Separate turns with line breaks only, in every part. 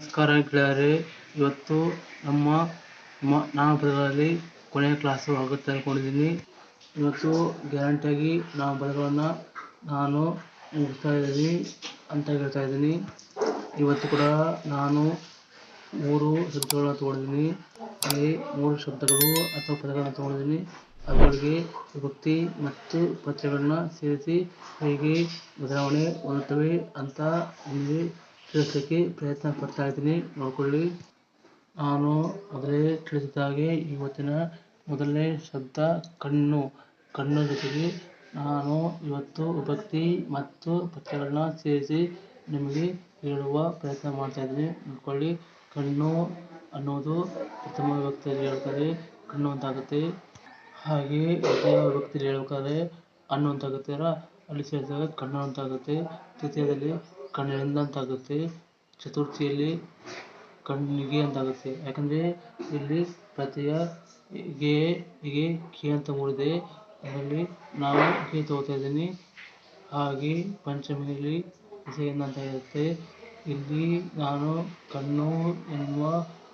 ನಮಸ್ಕಾರ ಗೆಳೆಯರೇ ಇವತ್ತು ನಮ್ಮ ನಾಮಪದಗಳಲ್ಲಿ ಕೊನೆಯ ಕ್ಲಾಸು ಆಗುತ್ತೆ ಅಂದ್ಕೊಂಡಿದ್ದೀನಿ ಇವತ್ತು ಗ್ಯಾರಂಟಿಯಾಗಿ ನಾಮಪದಗಳನ್ನು ನಾನು ಮುಗಿಸ್ತಾ ಇದ್ದೀನಿ ಅಂತ ಹೇಳ್ತಾ ಇದ್ದೀನಿ. ಇವತ್ತು ಕೂಡ ನಾನು ಮೂರು ಶಬ್ದಗಳನ್ನ ತೊಗೊಂಡಿದ್ದೀನಿ. ಅಲ್ಲಿ ಮೂರು ಶಬ್ದಗಳು ಅಥವಾ ಪದಗಳನ್ನು ತೊಗೊಂಡಿದ್ದೀನಿ. ಅವುಗಳಿಗೆ ವಿಭಕ್ತಿ ಮತ್ತು ಪತ್ರಗಳನ್ನು ಸೇರಿಸಿ ಹೇಗೆ ಬದಲಾವಣೆ ಹೊಂದುತ್ತವೆ ಅಂತ ನಿಮಗೆ ತಿಳಿಸಲಿಕ್ಕೆ ಪ್ರಯತ್ನ ಪಡ್ತಾ ಇದ್ದೀನಿ. ನೋಡ್ಕೊಳ್ಳಿ. ನಾನು ಮೊದಲೇ ತಿಳಿಸಿದ ಹಾಗೆ ಇವತ್ತಿನ ಮೊದಲನೇ ಶಬ್ದ ಕಣ್ಣು. ಕಣ್ಣು ಜೊತೆಗೆ ನಾನು ಇವತ್ತು ಭಕ್ತಿ ಮತ್ತು ಪ್ರತ್ಯಯಗಳನ್ನ ಸೇರಿಸಿ ನಿಮಗೆ ಹೇಳುವ ಪ್ರಯತ್ನ ಮಾಡ್ತಾ ಇದ್ದೀನಿ. ನೋಡ್ಕೊಳ್ಳಿ. ಕಣ್ಣು ಅನ್ನೋದು ಪ್ರಥಮ ವ್ಯಕ್ತಿಯಲ್ಲಿ ಹೇಳ್ತಾರೆ. ಕಣ್ಣು ಅಂತಾಗುತ್ತೆ. ಹಾಗೆ ದ್ವಿತೀಯ ವಿಭಕ್ತಿಯಲ್ಲಿ ಹೇಳ್ಬೇಕಾದ್ರೆ ಅನ್ನು ಅಂತಾಗುತ್ತೆ ಅಲ್ಲ? ಸೇರಿಸಿದಾಗ ಕಣ್ಣು ಅಂತಾಗುತ್ತೆ. ತೃತೀಯದಲ್ಲಿ ಕಣ್ಣಿನಿಂದ ಅಂತಾಗುತ್ತೆ. ಚತುರ್ಥಿಯಲ್ಲಿ ಕಣ್ಣಿಗೆ ಅಂತಾಗುತ್ತೆ. ಯಾಕಂದರೆ ಇಲ್ಲಿ ಪ್ರತಿಯ ಗೆ ಗೆ ಕೆ ಅಂತ ಮೂಡಿದೆ. ಅದರಲ್ಲಿ ನಾವು ಗೆ ತಗೋತಾ ಇದ್ದೀನಿ. ಹಾಗೆ ಪಂಚಮಿಯಲ್ಲಿ ಇಸೆಯನ್ನು ಅಂತ ಇರುತ್ತೆ. ಇಲ್ಲಿ ನಾನು ಕಣ್ಣು ಎನ್ನುವ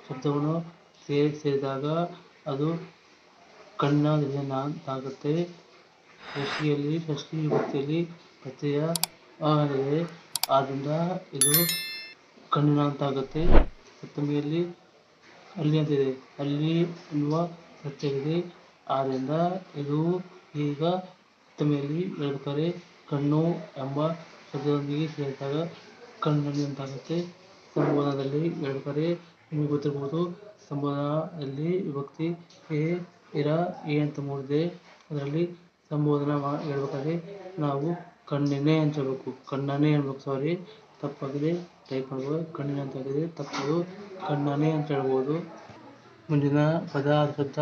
ಶಬ್ದವನ್ನು ಸೇರಿಸಿದಾಗ ಅದು ಕಣ್ಣ ಅಂತಾಗುತ್ತೆ ಷಷ್ಠಿಯಲ್ಲಿ, ಷಷ್ಠಿ ವಿಭಕ್ತಿಯಲ್ಲಿ ಪ್ರತ್ಯಯ ಆಗಿದೆ ಆದ್ದರಿಂದ ಇದು ಕಣ್ಣಿನ ಅಂತಾಗುತ್ತೆ ಸಪ್ತಮಿಯಲ್ಲಿ ಅಲ್ಲಿ ಅಂತಿದೆ ಅಲ್ಲಿ ಎನ್ನುವ ಸತ್ಯವಿದೆ. ಆದ್ದರಿಂದ ಇದು ಈಗ ಸಪ್ತಮಿಯಲ್ಲಿ ಹೇಳ್ಬೇಕಾದ್ರೆ ಕಣ್ಣು ಎಂಬ ಶಬ್ದದೊಂದಿಗೆ ಸೇರಿದಾಗ ಕಣ್ಣಲ್ಲಿ ಅಂತಾಗುತ್ತೆ ಸಂಬೋಧನದಲ್ಲಿ ಹೇಳ್ಬೇಕಾದ್ರೆ ನಿಮಗೆ ಗೊತ್ತಿರ್ಬೋದು ಸಂಬೋಧನದಲ್ಲಿ ವಿಭಕ್ತಿ ಏ ಇರ ಏ ಅಂತ ಮೂಡಿದೆ. ಅದರಲ್ಲಿ ಸಂಬೋಧನ ಮಾ ಹೇಳ್ಬೇಕಾದ್ರೆ ನಾವು ಕಣ್ಣಿನೇ ಅಂತ ಹೇಳ್ಬೇಕು. ಕಣ್ಣನೇ ಹೇಳ್ಬೇಕು ಸಾರಿ ತಪ್ಪಾಗಿದೆ. ಟೈಪ್ ಮಾಡ್ಬೋದು. ಕಣ್ಣಿನ ಅಂತ ಆಗಿದೆ. ತಪ್ಪದು ಕಣ್ಣನೇ ಅಂತ ಹೇಳ್ಬೋದು. ಮುಂದಿನ ಪದ ಶಬ್ದ.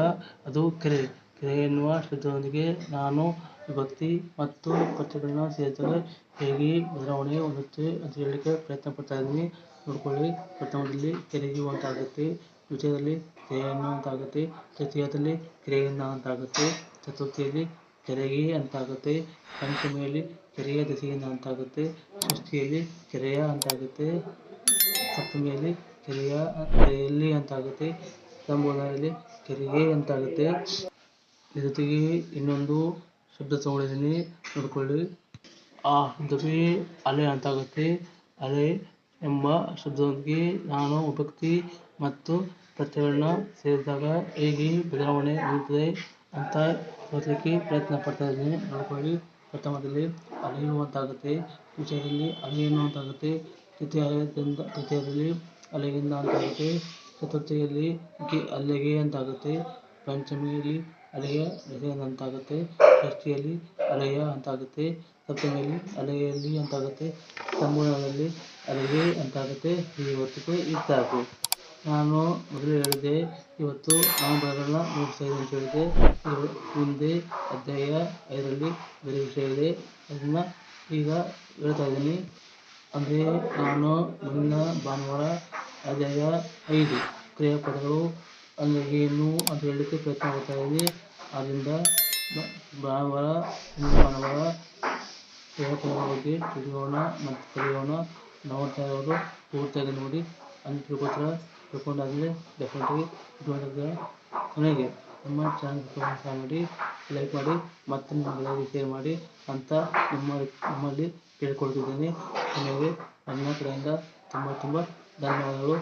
ಅದು ಕೆರೆ. ಕೆರೆ ಎನ್ನುವ ಶಬ್ದದೊಂದಿಗೆ ನಾನು ವಿಭಕ್ತಿ ಮತ್ತು ಪ್ರತ್ಯಯಗಳನ್ನ ಸೇರಿಸಲು ಹೇಗೆ ಬದಲಾವಣೆ ಹೊಂದುತ್ತೆ ಅಂತ ಹೇಳಲಿಕ್ಕೆ ಪ್ರಯತ್ನ ಪಡ್ತಾ ಇದ್ದೀನಿ. ನೋಡ್ಕೊಳ್ಳಿ. ಪ್ರಥಮದಲ್ಲಿ ಕೆರೆಯು ಅಂತ ಆಗುತ್ತೆ. ದ್ವಿತೀಯದಲ್ಲಿ ಕೆರೆಯನ್ನು ಅಂತ ಆಗುತ್ತೆ. ತೃತೀಯದಲ್ಲಿ ಕೆರೆಯಿಂದ ಅಂತ ಆಗುತ್ತೆ. ಚತುರ್ಥಿಯಲ್ಲಿ ಕೆರೆಗೆ ಅಂತ ಆಗುತ್ತೆ ಪಂಚಮಿಯಲ್ಲಿ ಕೆರೆಯ ಅಂತ ಆಗುತ್ತೆ ಷಷ್ಠಿಯಲ್ಲಿ ಕೆರೆಯ ಅಂತಾಗುತ್ತೆ. ಸಪ್ತಮಿಯಲ್ಲಿ ಕೆರೆಯ ಕೆರೆಯಲ್ಲಿ ಅಂತ ಆಗುತ್ತೆ ಸಂಬೋಧನೆಯಲ್ಲಿ ಕೆರೆಗೆ ಅಂತ ಆಗುತ್ತೆ ಇದ್ರ ಜೊತೆಗೆ ಇನ್ನೊಂದು ಶಬ್ದ ತಗೊಂಡಿದ್ದೀನಿ ನೋಡ್ಕೊಳ್ಳಿ. ಆ ಶಬ್ದಕ್ಕೆ ಅಲೆ ಅಂತಾಗುತ್ತೆ. ಅಲೆ ಎಂಬ ಶಬ್ದದೊಂದಿಗೆ ನಾನು ಉಪಕ್ತಿ ಮತ್ತು ಪ್ರತ್ಯಯಗಳನ್ನ ಸೇರಿದಾಗ ಹೇಗೆ ಬದಲಾವಣೆ ಹೊಂದುತ್ತದೆ ಅಂತ ಓದ್ಲಿಕ್ಕೆ ಪ್ರಯತ್ನ ಪಡ್ತಾ ಇದ್ದೀನಿ. ನೋಡ್ಕೊಳ್ಳಿ, ಪ್ರಥಮದಲ್ಲಿ ಅಲೆಯುವಂತಾಗುತ್ತೆ. ದ್ವಿತೀಯದಲ್ಲಿ ಅಲೆಯುವಂತಾಗುತ್ತೆ ತೃತೀಯದಿಂದ ತೃತೀಯದಲ್ಲಿ ಅಲೆಯಿಂದ ಅಂತಾಗುತ್ತೆ ಚತುರ್ಥಿಯಲ್ಲಿ ಗೆ ಅಲೆಗೆ ಅಂತಾಗುತ್ತೆ ಪಂಚಮಿಯಲ್ಲಿ ಅಲೆಯ ಅಂತಾಗುತ್ತೆ ಷಷ್ಠಿಯಲ್ಲಿ ಅಲೆಯ ಅಂತಾಗುತ್ತೆ. ಸಪ್ತಮಿಯಲ್ಲಿ ಅಲೆಯಲ್ಲಿ ಅಂತಾಗುತ್ತೆ. ಸಂಪೂರ್ಣದಲ್ಲಿ ಅಲೆಗೆ ಅಂತಾಗುತ್ತೆ. ಈ ಹೊತ್ತಿಗೆ ಇಷ್ಟಾಕು ನಾನು ಮೊದಲೇ ಹೇಳಿದೆ ಇವತ್ತು ನಾವು ಮುಗಿಸ್ತಾ ಇದ್ದೀನಿ ಅಂತ ಹೇಳಿದೆ ಮುಂದೆ ಅಧ್ಯಾಯ ಐದರಲ್ಲಿ ಬೇರೆ ವಿಷಯ ಇದೆ ಅದನ್ನು ಈಗ ಹೇಳ್ತಾ ಇದ್ದೀನಿ. ಅಂದರೆ ನಾನು ಮುಂದಿನ ಭಾನುವಾರ ಅಧ್ಯಾಯ ಐದು ಕ್ರಿಯಾಪದಗಳು ಅಂದರೆ ಏನು ಅಂತ ಹೇಳಲಿಕ್ಕೆ ಪ್ರಯತ್ನ ಮಾಡ್ತಾ ಇದ್ದೀನಿ. ಆದ್ದರಿಂದ ಭಾನುವಾರ ಭಾನುವಾರ ಕ್ರಿಯಾಪದಗಳ ಬಗ್ಗೆ ತಿಳಿಯೋಣ ಮತ್ತು ಕಲಿಯೋಣ. ನೋಡ್ತಾ ಇರೋರು ಪೂರ್ತಿಯಾಗಿ ನೋಡಿ. ಅಂತ ತಿಳ್ಕೊತೀರ ತಿಳ್ಕೊಂಡಾದ್ಮೇಲೆ ಡೆಫಿನೆಟಾಗಿ ಕೊನೆಗೆ ನಮ್ಮ ಚಾನಲ್ ಸಬ್ಸ್ಕ್ರೈಬ್ ಮಾಡಿ ಲೈಕ್ ಮಾಡಿ, ಮತ್ತೆ ನಿಮ್ಮ ಶೇರ್ ಮಾಡಿ ಅಂತ ನಿಮ್ಮ ನಿಮ್ಮಲ್ಲಿ ಕೇಳಿಕೊಳ್ತಿದ್ದೀನಿ. ಕೊನೆಗೆ ನನ್ನ ಕಡೆಯಿಂದ ತುಂಬ ತುಂಬ ಧನ್ಯವಾದಗಳು.